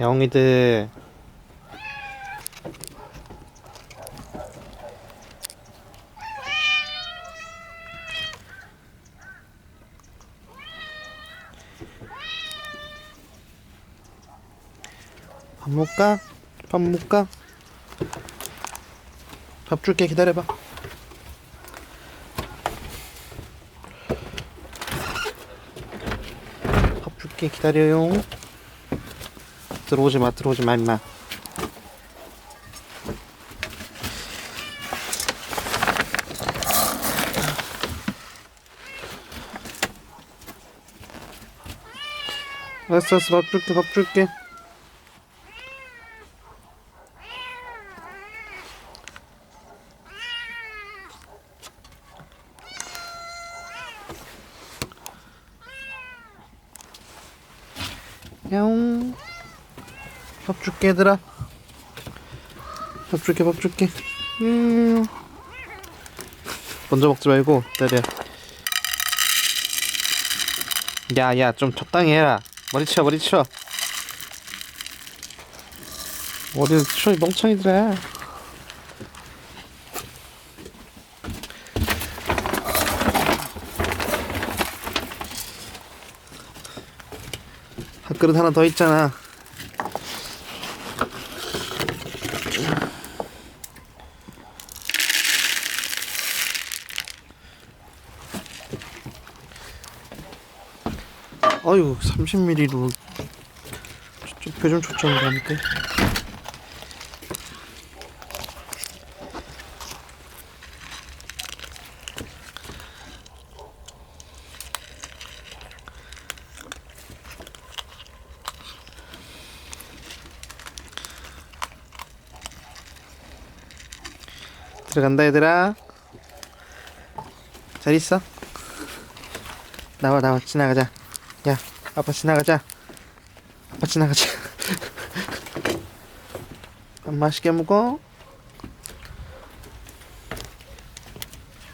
영이들 밥 먹까? 밥 먹까? 밥 줄게 기다려봐 밥 줄게 기다려요 들어오지 마 들어오지 마 임마. 알았어 알았어. 밥 줄게 밥 줄게. 야옹 밥 줄게 얘들아. 밥 줄게 밥 줄게. 음. 먼저 먹지 말고 기다려. 야야 좀 적당히 해라. 머리 치워 머리 치워. 머리를 치워 이 멍청이들아. 밥그릇 하나 더 있잖아 아유 30ml로 배좀 초점을 하니까. 들어간다 얘들아. 잘 있어? 나와 나와. 지나가자 야 아빠 지나가자. 아빠 지나가자. 밥 맛있게 먹어